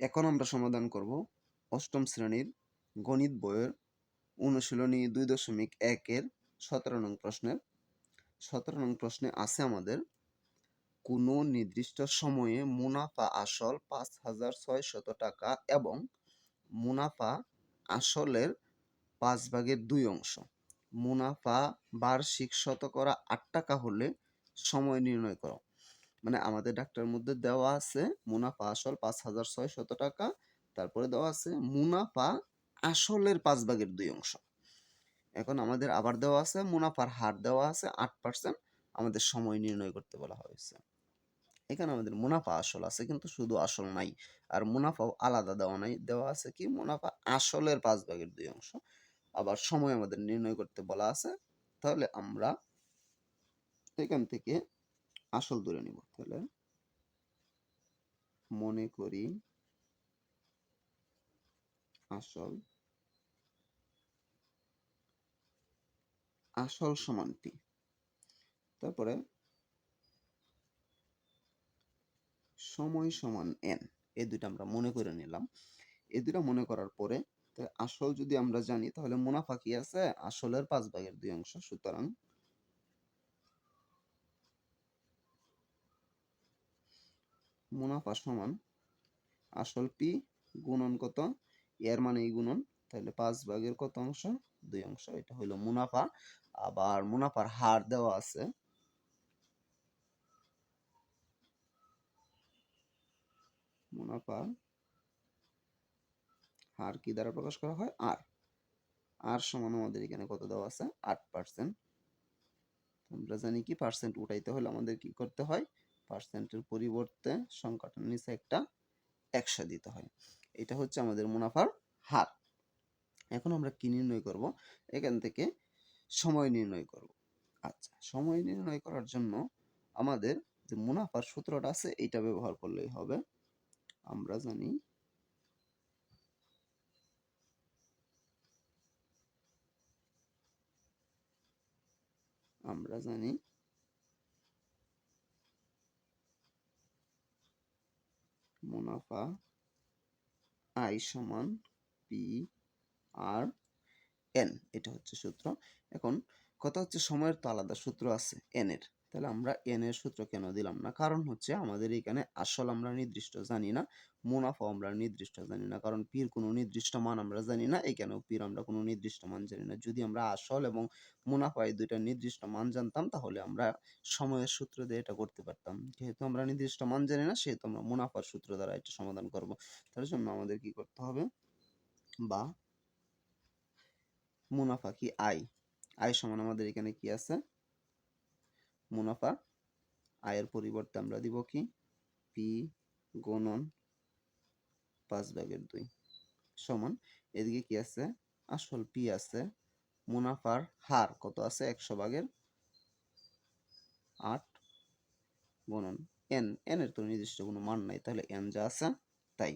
এখন আমরা সমাধান করব অষ্টম শ্রেণির গণিত বইয়ের অনুশীলনী দুই দশমিক একের সতেরো নং প্রশ্নের। সতেরো নং প্রশ্নে আছে আমাদের, কোনো নির্দিষ্ট সময়ে মুনাফা আসল পাঁচ হাজার ছয় শত টাকা এবং মুনাফা আসলের পাঁচ ভাগের দুই অংশ। মুনাফা বার্ষিক শতকরা আট টাকা হলে সময় নির্ণয় করো। মানে আমাদের ডাক্তার মধ্যে দেওয়া আছে মুনাফা আসল পাঁচ হাজার ছয় শত টাকা, তারপরে দেওয়া আছে মুনাফা আসলের পাঁচ ভাগের দুই অংশ। এখন আমাদের আবার দেওয়া আছে মুনাফার হার দেওয়া আছে আট পার্সেন্ট আমাদের সময় নির্ণয় করতে বলা হয়েছে। এখানে আমাদের মুনাফা আসল আছে কিন্তু শুধু আসল নাই, আর মুনাফাও আলাদা দেওয়া নাই, দেওয়া আছে কি মুনাফা আসলের পাঁচ ভাগের দুই অংশ। আবার সময় আমাদের নির্ণয় করতে বলা আছে, তাহলে আমরা এখান থেকে আসল ধরে নিব তাহলে। মনে করি আসল আসল সমানটি তারপরে সময় সমান এন এই দুইটা আমরা মনে করে নিলাম। এই দুইটা মনে করার পরে আসল যদি আমরা জানি তাহলে মুনাফা কি আছে? আসলের পাঁচ ভাগের দুই অংশ, সুতরাং মুনাফা সমান। আসল পি গুণন কত? এর মানে এই গুণন। তাহলে পাঁচ ভাগের কত অংশ? দুই অংশ। এটা হলো মুনাফা। আবার মুনাফার হার দেওয়া আছে। মুনাফা হার কি দ্বারা প্রকাশ করা হয়? আর। আর সমান আমাদের এখানে কত দেওয়া আছে? আট পার্সেন্ট আমরা জানি কি? পার্সেন্ট উঠাইতে হলে আমাদের কি করতে হয়? পার্সেন্টের পরিবর্তে সংখ্যাটার নিচে একটা একশো দিতে হয়। এটা হচ্ছে আমাদের মুনাফার হার। এখন আমরা কি নির্ণয় করব? এখান থেকে সময় নির্ণয় করব। আচ্ছা সময় নির্ণয় করার জন্য আমাদের যে মুনাফার সূত্রটা আছে এটা ব্যবহার করলেই হবে। আমরা জানি আমরা জানি মুনাফা, আই সমান পি আর এন, এটা হচ্ছে সূত্র। এখন কথা হচ্ছে সময়ের তো আলাদা, সূত্র আছে, এন এর। তাহলে আমরা এন এর সূত্র কেন দিলাম না? কারণ হচ্ছে আমাদের এখানে আসল আমরা নির্দিষ্ট জানি না, মুনাফা আমরা নির্দিষ্ট জানি না, কারণ পির কোনো নির্দিষ্ট মান আমরা জানি না এখানেও পির আমরা কোনো নির্দিষ্ট মান জানি না। যদি আমরা আসল এবং মুনাফা এই দুইটা নির্দিষ্ট মান জানতাম, তাহলে আমরা সময়ের সূত্র দিয়ে এটা করতে পারতাম। যেহেতু আমরা নির্দিষ্ট মান জানি না, সেহেতু আমরা মুনাফার সূত্র দ্বারা এটা সমাধান করব। তার জন্য আমাদের কি করতে হবে? বা মুনাফা কি আয় আয় সমান আমাদের এখানে কি আছে? মুনাফা, আয়ের পরিবর্তে আমরা দিব কি? পি গণন পাঁচ ভাগের দুই সমান। এদিকে কি আছে? আসল পি আছে। মুনাফার হার কত আছে? একশো ভাগের আট গণন এন এন এর তো নির্দিষ্ট কোনো মান নাই, তাহলে এন যা আছে তাই।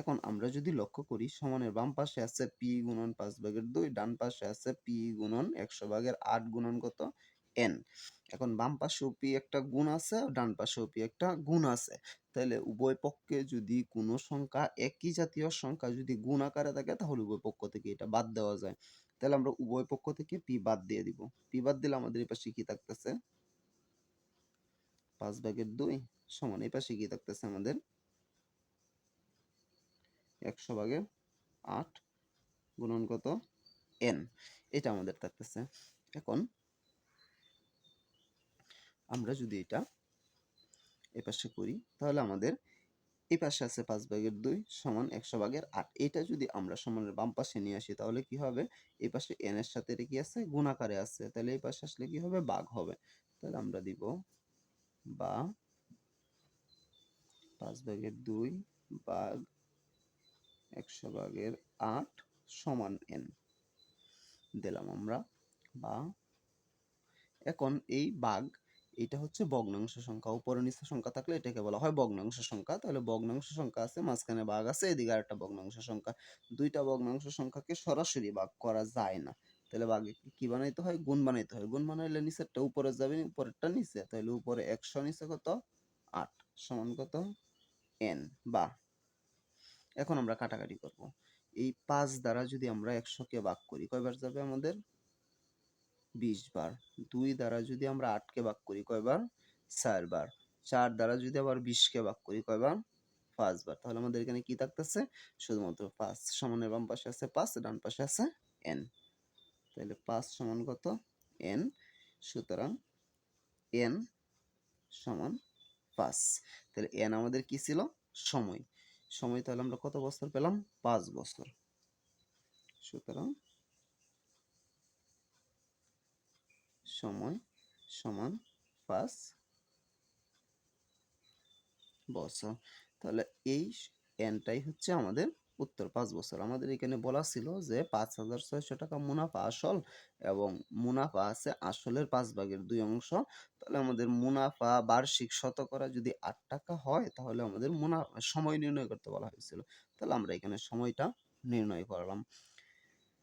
এখন আমরা যদি লক্ষ্য করি, সমানের বাম পাশে আছে পি গুণন পাঁচ ভাগের দুই, ডান পাশে আছে পি গুণন একশো ভাগের আট গুণন কত? এন এখন বাম পাশে পি একটা গুণ আছে, ডান পাশে পি একটা গুণ আছে। তাহলে উভয় পক্ষে যদি কোনো সংখ্যা একই জাতীয় সংখ্যা যদি গুণ আকারে থাকে, তাহলে উভয় পক্ষ থেকে এটা বাদ দেওয়া যায়। তাহলে আমরা উভয় পক্ষ থেকে পি বাদ দিয়ে দিব। পি বাদ দিলে আমাদের এই পাশে কি থাকতেছে? পাঁচ ভাগের দুই সমান এই পাশে কি থাকতেছে আমাদের? একশো ভাগে আট গুণন কত? এন এটা আমাদের থাকতেছে। এখন আমরা যদি এটা এপাশে করি, তাহলে আমাদের এই পাশে আছে পাঁচ ভাগের দুই সমান একশো ভাগের আট। এটা যদি আমরা সমানের বাম পাশে নিয়ে আসি, তাহলে কি হবে? এই পাশে এন এর সাথে কি আছে? গুণাকারে আছে। তাহলে এই পাশে আসলে কি হবে? বাঘ হবে। তাহলে আমরা দিব বা পাঁচ ভাগের দুই বাঘ একশো ভাগের আট সমান এন দিলাম আমরা বা। এখন এই বাঘ এটা হচ্ছে ভগ্নাংশ সংখ্যা। উপরে নিচে সংখ্যা থাকলে এটাকে বলা হয় ভগ্নাংশ সংখ্যা। তাহলে ভগ্নাংশ সংখ্যা আছে, মাঝখানে বাঘ আছে, এদিকে আরেকটা ভগ্নাংশ সংখ্যা। দুইটা ভগ্নাংশ সংখ্যাকে সরাসরি ভাগ করা যায় না। তাহলে বাঘে কি বানাইতে হয়? গুণ বানাইতে হয়। গুণ বানাইলে নিচেরটা উপরে যাবে উপরেরটা নিচে। তাহলে উপরে একশো, নিচে কত? আট। সমান কত? এন বা। এখন আমরা কাটাকাটি করব। এই পাঁচ দ্বারা যদি আমরা একশোকে ভাগ করি, কয়বার যাবে আমাদের? বিশ বার। দুই দ্বারা যদি আমরা আটকে ভাগ করি কয়বার? চারবার চার দ্বারা যদি আবার বিশকে ভাগ করি কয়বার? পাঁচবার তাহলে আমাদের এখানে কি থাকতেছে? শুধুমাত্র পাঁচ সমানের বাম পাশে আছে পাঁচ, ডান পাশে আছে এন। তাহলে পাঁচ সমান কত? এন। সুতরাং এন সমান পাঁচ। তাহলে এন আমাদের কি ছিল? সময়। সময় তাহলে আমরা কত বছর পেলাম? পাঁচ বছর। সুতরাং সময় সমান পাঁচ বছর তাহলে এই এনটাই হচ্ছে আমাদের উত্তর পাঁচ বছর। আমাদের এখানে বলা ছিল যে পাঁচ হাজার ছয়শো টাকা মুনাফা আসল এবং মুনাফা আছে আসলের পাঁচ ভাগের দুই অংশ। তাহলে আমাদের মুনাফা বার্ষিক শতকরা যদি আট টাকা হয়, তাহলে আমাদের মুনাফা সময় নির্ণয় করতে বলা হয়েছিল। তাহলে আমরা এখানে সময়টা নির্ণয় করলাম।